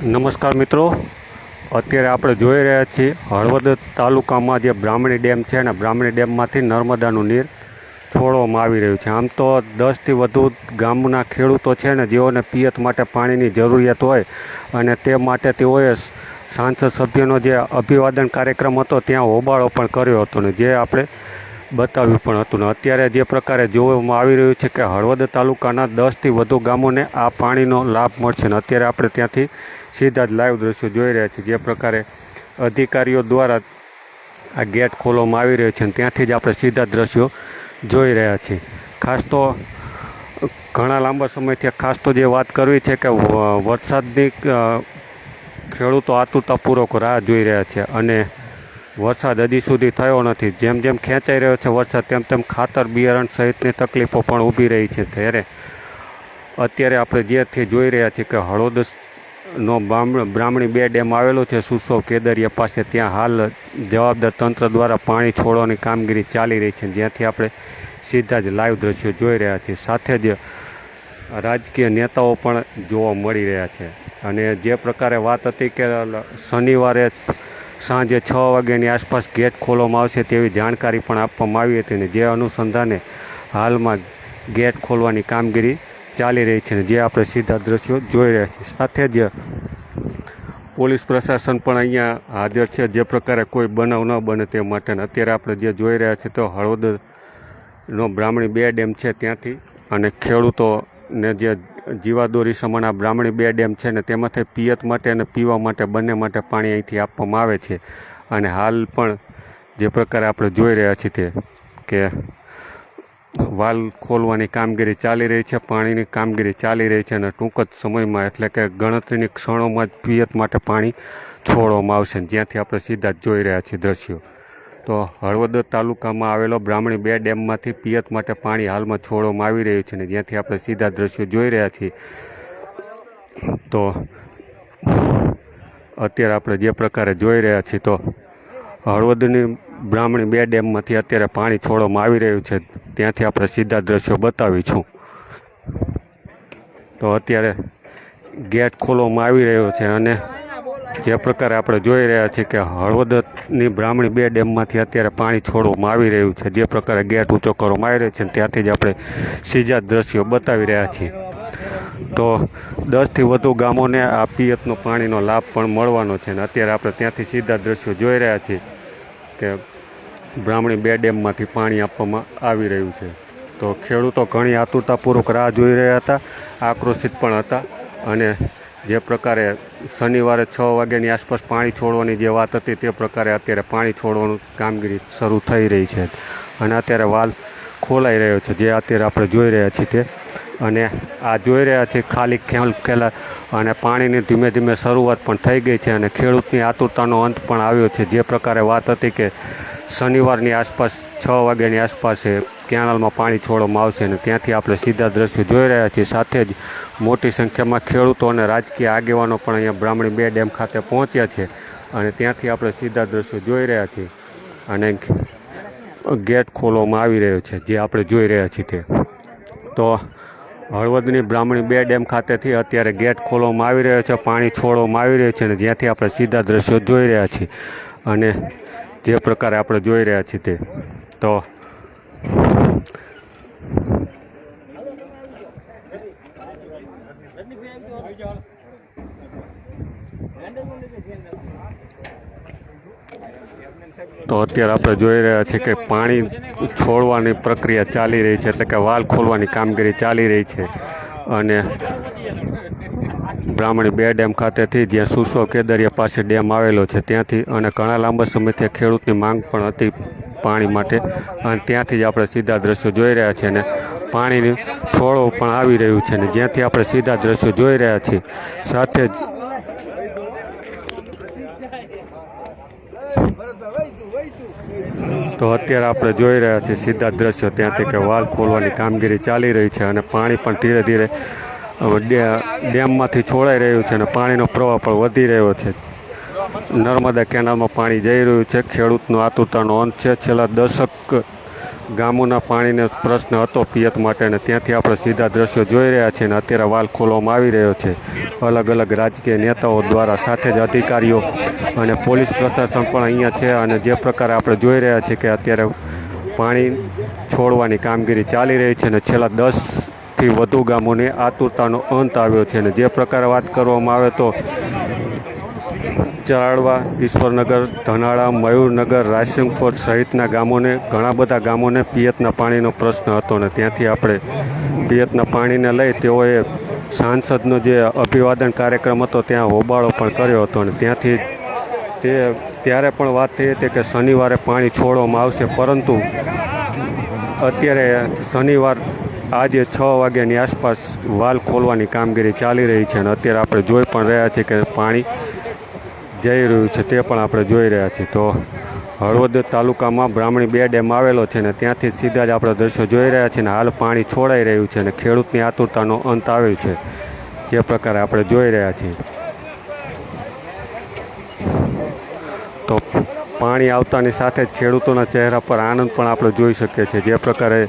નમસ્કાર મિત્રો. અત્યારે આપણે જોઈ રહ્યા છીએ હળવદ તાલુકામાં જે બ્રાહ્મણી ડેમ છે ને બ્રાહ્મણી ડેમમાંથી નર્મદાનું નીર છોડવામાં આવી રહ્યું છે. આમ તો દસથી વધુ ગામના ખેડૂતો છે ને જેઓને પિયત માટે પાણીની જરૂરિયાત હોય અને તે માટે તેઓએ સાંસદ સભ્યનો જે અભિવાદન કાર્યક્રમ હતો ત્યાં હોબાળો પણ કર્યો હતો ને જે આપણે બતાવ્યું પણ હતું ને. અત્યારે જે પ્રકારે જોવામાં આવી રહ્યું છે કે હળવદ તાલુકાના દસથી વધુ ગામોને આ પાણીનો લાભ મળશે ને. અત્યારે આપણે ત્યાંથી સીધા જ લાઈવ દ્રશ્યો જોઈ રહ્યા છીએ જે પ્રકારે અધિકારીઓ દ્વારા આ ગેટ ખોલવામાં આવી રહ્યો છે અને ત્યાંથી જ આપણે સીધા દ્રશ્યો જોઈ રહ્યા છીએ. ખાસ તો ઘણા લાંબા સમયથી ખાસ તો જે વાત કરવી છે કે વરસાદની ખેડૂતો આતુરતાપૂર્વક રાહ જોઈ રહ્યા છે અને વરસાદ હજી સુધી થયો નથી. જેમ જેમ ખેંચાઈ રહ્યો છે વરસાદ, તેમ તેમ ખાતર બિયારણ સહિતની તકલીફો પણ ઊભી રહી છે. ત્યારે અત્યારે આપણે જેથી જોઈ રહ્યા છીએ કે હળવદ નો બ્રાહ્મણી બે ડેમ આવેલો છે સુસવ કેદરિયા પાસે. ત્યાં હાલ જવાબદાર તંત્ર દ્વારા પાણી છોડવાની કામગીરી ચાલી રહી છે. જ્યાંથી આપણે સીધા જ લાઈવ દ્રશ્યો જોઈ રહ્યા છીએ. સાથે જ રાજકીય નેતાઓ પણ જોવા મળી રહ્યા છે. અને જે પ્રકારે વાત હતી કે શનિવારે સાંજે છ વાગ્યાની આસપાસ ગેટ ખોલવામાં આવશે તેવી જાણકારી પણ આપવામાં આવી હતી ને જે અનુસંધાને હાલમાં ગેટ ખોલવાની કામગીરી ચાલી રહી છે જે આપણે સીધા દ્રશ્યો જોઈ રહ્યા છીએ. સાથે જ પોલીસ પ્રશાસન પણ અહીંયા હાજર છે. જે પ્રકારે કોઈ બનાવ ન બને તે માટે અત્યારે આપણે જે જોઈ રહ્યા છીએ તો હળવદનો બ્રાહ્મણી બે ડેમ છે ત્યાંથી અને ખેડૂતોને જે જીવાદોરી સમાના બ્રાહ્મણી બે ડેમ છે ને તેમાંથી પિયત માટે અને પીવા માટે બંને માટે પાણી અહીંથી આપવામાં આવે છે. અને હાલ પણ જે પ્રકારે આપણે જોઈ રહ્યા છીએ તે કે વાલ ખોલવાની કામગીરી ચાલી રહી છે, પાણીની કામગીરી ચાલી રહી છે અને ટૂંક જ સમયમાં એટલે કે ગણતરીની ક્ષણોમાં જ પિયત માટે પાણી છોડવામાં આવશે જ્યાંથી આપણે સીધા જોઈ રહ્યા છીએ દ્રશ્યો. તો હળવદ તાલુકામાં આવેલો બ્રાહ્મણી બે ડેમમાંથી પિયત માટે પાણી હાલમાં છોડવામાં આવી રહ્યું છે ને જ્યાંથી આપણે સીધા દ્રશ્યો જોઈ રહ્યા છીએ. તો અત્યારે આપણે જે પ્રકારે જોઈ રહ્યા છીએ, તો હળવદની બ્રાહ્મણી બે ડેમમાંથી અત્યારે પાણી છોડવામાં આવી રહ્યું છે. ત્યાંથી આપણે સીધા દ્રશ્યો બતાવીશું. તો અત્યારે ગેટ ખોલવામાં આવી રહ્યો છે અને જે પ્રકારે આપણે જોઈ રહ્યા છીએ કે હળવદની બ્રાહ્મણી બે ડેમમાંથી અત્યારે પાણી છોડવામાં આવી રહ્યું છે. જે પ્રકારે ગેટ ઊંચો કરવામાં આવી રહ્યો છે ત્યાંથી જ આપણે સીધા દ્રશ્યો બતાવી રહ્યા છીએ. તો દસથી વધુ ગામોને આ પિયતનો પાણીનો લાભ પણ મળવાનો છે અને અત્યારે આપણે ત્યાંથી સીધા દ્રશ્યો જોઈ રહ્યા છીએ. કે બ્રાહ્મણી બે ડેમમાંથી પાણી આપવામાં આવી રહ્યું છે. તો ખેડૂતો ઘણી આતુરતાપૂર્વક રાહ જોઈ રહ્યા હતા, આક્રોશિત પણ હતા અને જે પ્રકારે શનિવારે છ વાગ્યાની આસપાસ પાણી છોડવાની જે વાત હતી તે પ્રકારે અત્યારે પાણી છોડવાનું કામગીરી શરૂ થઈ રહી છે. અને અત્યારે વાલ ખોલાઈ રહ્યો છે. જે અત્યારે આપણે જોઈ રહ્યા છીએ તે અને આ જોઈ રહ્યા છીએ ખાલી ખેલ ખેલા અને પાણીની ધીમે ધીમે શરૂઆત પણ થઈ ગઈ છે અને ખેડૂતની આતુરતાનો અંત પણ આવ્યો છે. જે પ્રકારે વાત હતી કે શનિવારની આસપાસ છ વાગ્યાની આસપાસ કેનાલમાં પાણી છોડવામાં આવશે અને ત્યાંથી આપણે સીધા દ્રશ્યો જોઈ રહ્યા છીએ. સાથે જ મોટી સંખ્યામાં ખેડૂતો અને રાજકીય આગેવાનો પણ અહીંયા બ્રાહ્મણી બે ડેમ ખાતે પહોંચ્યા છે અને ત્યાંથી આપણે સીધા દ્રશ્યો જોઈ રહ્યા છીએ અને ગેટ ખોલવામાં આવી રહ્યો છે, જે આપણે જોઈ રહ્યા છીએ તે. તો હળવદની બ્રાહ્મણી બે ડેમ ખાતેથી અત્યારે ગેટ ખોલવામાં આવી રહ્યો છે, પાણી છોડવામાં આવી રહ્યું છે અને જ્યાંથી આપણે સીધા દ્રશ્યો જોઈ રહ્યા છીએ અને જે પ્રકારે આપણે જોઈ રહ્યા છીએ તે. તો તો અત્યારે આપણે જોઈ રહ્યા છીએ કે પાણી છોડવાની પ્રક્રિયા ચાલી રહી છે, એટલે કે વાલ ખોલવાની કામગીરી ચાલી રહી છે. અને બ્રાહ્મણી બે ડેમ ખાતેથી જ્યાં સુસો કેદરિયા પાસે ડેમ આવેલો છે, ત્યાંથી અને ઘણા લાંબા સમયથી ખેડૂતની માંગ પણ હતી પાણી માટે. અને ત્યાંથી જ આપણે સીધા દ્રશ્યો જોઈ રહ્યા છીએ અને પાણીની છોડો પણ આવી રહ્યું છે ને જ્યાંથી આપણે સીધા દ્રશ્યો જોઈ રહ્યા છીએ, સાથે જ તો અત્યારે આપણે જોઈ રહ્યા છીએ સીધા દ્રશ્યો ત્યાંથી કે વાલ ખોલવાની કામગીરી ચાલી રહી છે અને પાણી પણ ધીરે ધીરે ડેમમાંથી છોડાઈ રહ્યું છે અને પાણીનો પ્રવાહ પણ વધી રહ્યો છે. નર્મદા કેનાલમાં પાણી જઈ રહ્યું છે. ખેડૂતનો આતુરતાનો અંત છે. છેલ્લા દશક ગામોના પાણીનો પ્રશ્ન હતો પિયત માટે અને ત્યાંથી આપણે સીધા દ્રશ્યો જોઈ રહ્યા છીએ અને અત્યારે વાલ ખોલવામાં આવી રહ્યો છે. અલગ અલગ રાજકીય નેતાઓ દ્વારા સાથે જ અધિકારીઓ અને પોલીસ પ્રશાસન પણ અહીંયા છે અને જે પ્રકારે આપણે જોઈ રહ્યા છીએ કે અત્યારે પાણી છોડવાની કામગીરી ચાલી રહી છે અને છેલ્લા દસથી વધુ ગામોને આતુરતાનો અંત આવ્યો છે અને જે પ્રકારે વાત કરવામાં આવે તો ચારડવા, ઈશ્વરનગર, ધનાળા, મયુરનગર રાયસિંગપુર સહિતના ગામોને, ઘણા બધા ગામોને પિયતના પાણીનો પ્રશ્ન હતો ને ત્યાંથી આપણે પિયતના પાણીને લઈ તેઓએ સાંસદનો જે અભિવાદન કાર્યક્રમ હતો ત્યાં હોબાળો પણ કર્યો હતો અને ત્યાંથી તે ત્યારે પણ વાત થઈ હતી કે શનિવારે પાણી છોડવામાં આવશે, પરંતુ અત્યારે શનિવાર આજે છ વાગ્યાની આસપાસ વાલ ખોલવાની કામગીરી ચાલી રહી છે અને અત્યારે આપણે જોઈ પણ રહ્યા છીએ કે પાણી જઈ રહ્યું છે, તે પણ આપણે જોઈ રહ્યા છીએ. તો હળવદ તાલુકામાં બ્રાહ્મણી બે ડેમ આવેલો છે ને ત્યાંથી સીધા જ આપણે દ્રશ્યો જોઈ રહ્યા છીએ ને હાલ પાણી છોડાઈ રહ્યું છે અને ખેડૂતની આતુરતાનો અંત આવ્યો છે, જે પ્રકારે આપણે જોઈ રહ્યા છીએ. તો પાણી આવતાની સાથે જ ખેડૂતોના ચહેરા પર આનંદ પણ આપણે જોઈ શકીએ છીએ, જે પ્રકારે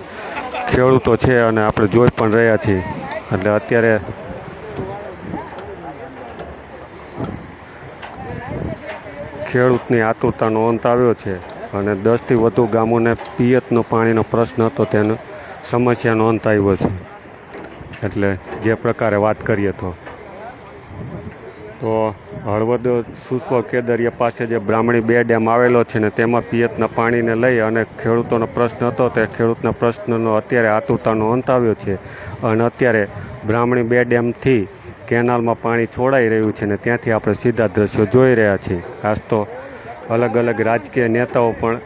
ખેડૂતો છે અને આપણે જોઈ પણ રહ્યા છીએ. એટલે અત્યારે ખેડૂતની આતુરતાનો અંત આવ્યો છે અને દસથી વધુ ગામોને પિયતનો પાણીનો પ્રશ્ન હતો, તેનો સમસ્યાનો અંત આવ્યો છે. એટલે જે પ્રકારે વાત કરીએ તો. તો હળવદ સુસ્વ કેદરિયા પાસે જે બ્રાહ્મણી બે ડેમ આવેલો છે ને તેમાં પિયતના પાણીને લઈ અને ખેડૂતોનો પ્રશ્ન હતો, તે ખેડૂતના પ્રશ્નનો અત્યારે આતુરતાનો અંત આવ્યો છે. અને અત્યારે બ્રાહ્મણી બે ડેમથી કેનાલમાં પાણી છોડાઈ રહ્યું છે ને ત્યાંથી આપણે સીધા દ્રશ્યો જોઈ રહ્યા છીએ. ખાસ તો અલગ અલગ રાજકીય નેતાઓ પણ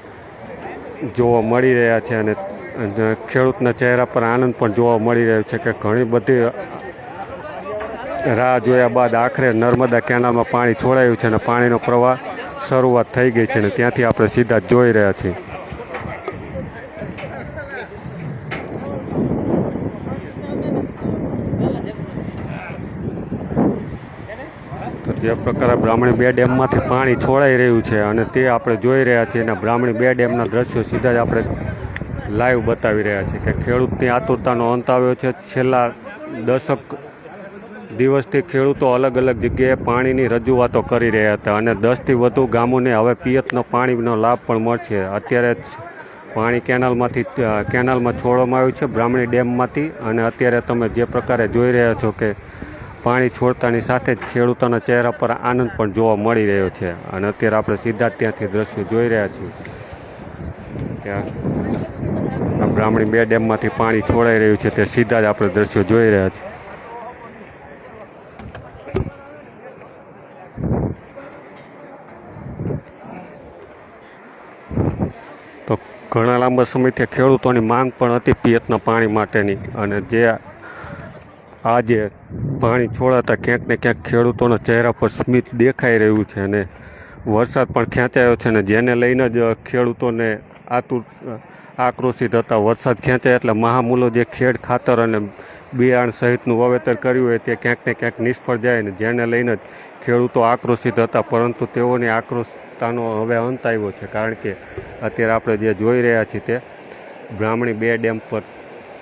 જોવા મળી રહ્યા છે અને ખેડૂતના ચહેરા પર આનંદ પણ જોવા મળી રહ્યો છે કે ઘણી બધી રાહ જોયા બાદ આખરે નર્મદા કેનાલમાં પાણી છોડાયું છે અને પાણીનો પ્રવાહ શરૂઆત થઈ ગઈ છે અને ત્યાંથી આપણે સીધા જોઈ રહ્યા છીએ. તો જે પ્રકારે બ્રાહ્મણી બે ડેમમાંથી પાણી છોડાઈ રહ્યું છે અને તે આપણે જોઈ રહ્યા છીએ અને બ્રાહ્મણી બે ડેમના દ્રશ્યો સીધા જ આપણે લાઈવ બતાવી રહ્યા છીએ કે ખેડૂતની આતુરતાનો અંત આવ્યો છે. છેલ્લા દશક દિવસથી ખેડૂતો અલગ અલગ જગ્યાએ પાણીની રજૂઆતો કરી રહ્યા હતા અને દસથી વધુ ગામોને હવે પિયતનો પાણીનો લાભ પણ મળશે. અત્યારે પાણી કેનાલમાંથી કેનાલમાં છોડવામાં આવ્યું છે બ્રાહ્મણી ડેમમાંથી અને અત્યારે તમે જે પ્રકારે જોઈ રહ્યા છો કે પાણી છોડતાની સાથે જ ખેડૂતોના ચહેરા પર આનંદ પણ જોવા મળી રહ્યો છે. અને અત્યારે આપણે સીધા ત્યાંથી દ્રશ્યો જોઈ રહ્યા છીએ. ત્યાં બ્રાહ્મણી બે ડેમમાંથી પાણી છોડાઈ રહ્યું છે. તે સીધા જ આપણે દ્રશ્યો જોઈ રહ્યા છીએ. તો ઘણા લાંબા સમયથી ખેડૂતોની માંગ પણ હતી પિયતના પાણી માટેની. અને જે આજે પાણી છોડાતા ક્યાંક ને ક્યાંક ખેડૂતોના ચહેરા પર સ્મિત દેખાઈ રહ્યું છે અને વરસાદ પણ ખેંચાયો છે ને જેને લઈને જ ખેડૂતોને આતુર, આક્રોશિત હતા. વરસાદ ખેંચાય એટલે મહામૂલો જે ખેડ, ખાતર અને બિયારણ સહિતનું વાવેતર કર્યું હોય તે ક્યાંક ને ક્યાંક નિષ્ફળ જાય ને જેને લઈને જ ખેડૂતો આક્રોશિત હતા. પરંતુ તેઓની આક્રોશતાનો હવે અંત આવ્યો છે. કારણ કે અત્યારે આપણે જે જોઈ રહ્યા છીએ તે બ્રાહ્મણી બે ડેમ પર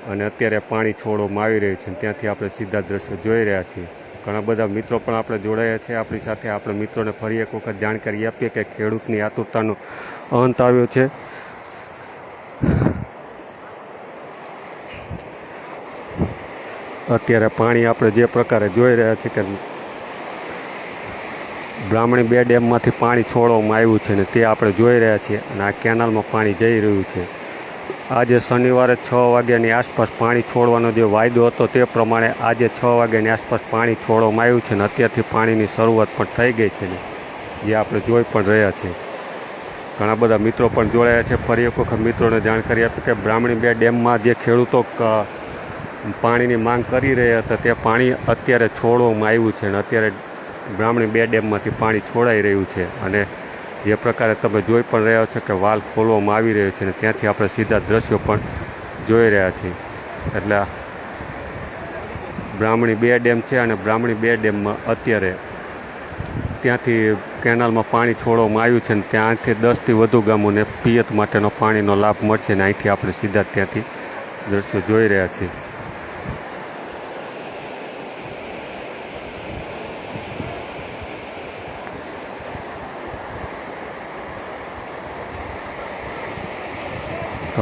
અને અત્યારે પાણી છોડવામાં આવી રહ્યું છે ત્યાંથી આપણે સીધા દ્રશ્યો જોઈ રહ્યા છીએ. ઘણા બધા મિત્રો પણ આપણે જોડાયા છે. આપણી સાથે આપણે મિત્રોને ફરી એક વખત જાણકારી આપીએ કે ખેડૂતની આતુરતાનો અંત આવ્યો છે. અત્યારે પાણી આપણે જે પ્રકારે જોઈ રહ્યા છીએ કે બ્રાહ્મણી બે ડેમમાંથી પાણી છોડવામાં આવ્યું છે ને તે આપણે જોઈ રહ્યા છીએ અને આ કેનાલમાં પાણી જઈ રહ્યું છે. આજે શનિવારે છ વાગ્યાની આસપાસ પાણી છોડવાનો જે વાયદો હતો તે પ્રમાણે આજે છ વાગ્યાની આસપાસ પાણી છોડવામાં આવ્યું છે ને અત્યારથી પાણીની શરૂઆત પણ થઈ ગઈ છે જે આપણે જોઈ પણ રહ્યા છીએ. ઘણા બધા મિત્રો પણ જોડાયા છે. ફરી એક વખત મિત્રોને જાણકારી આપી કે બ્રાહ્મણી બે ડેમમાં જે ખેડૂતો પાણીની માંગ કરી રહ્યા હતા તે પાણી અત્યારે છોડવામાં આવ્યું છે અને અત્યારે બ્રાહ્મણી બે ડેમમાંથી પાણી છોડાઈ રહ્યું છે અને જે પ્રકારે તમે જોઈ પણ રહ્યા છો કે વાલ ખોલવામાં આવી રહ્યો છે અને ત્યાંથી આપણે સીધા દ્રશ્યો પણ જોઈ રહ્યા છીએ. એટલે બ્રાહ્મણી બે ડેમ છે અને બ્રાહ્મણી બે ડેમમાં અત્યારે ત્યાંથી કેનાલમાં પાણી છોડવામાં આવ્યું છે ને ત્યાંથી દસથી વધુ ગામોને પિયત માટેનો પાણીનો લાભ મળશે ને અહીંથી આપણે સીધા ત્યાંથી દ્રશ્યો જોઈ રહ્યા છીએ.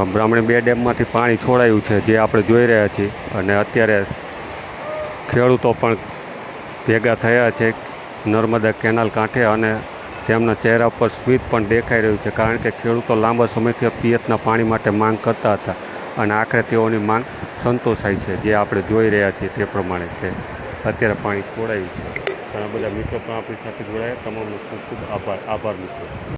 બ્રાહ્મણી બે ડેમમાંથી પાણી છોડાયું છે, જે આપણે જોઈ રહ્યા છીએ. અને અત્યારે ખેડૂતો પણ ભેગા થયા છે નર્મદા કેનાલ કાંઠે અને તેમના ચહેરા પર સ્મિત પણ દેખાઈ રહ્યું છે, કારણ કે ખેડૂતો લાંબા સમયથી પિયતના પાણી માટે માંગ કરતા હતા. અને આખરે તેઓની માંગ સંતોષાઈ છે, જે આપણે જોઈ રહ્યા છીએ તે પ્રમાણે કે અત્યારે પાણી છોડાયું છે. ઘણા બધા મિત્રો પણ આપણી સાથે જોડાયા. તમામનો ખૂબ ખૂબ આભાર. આભાર મિત્રો.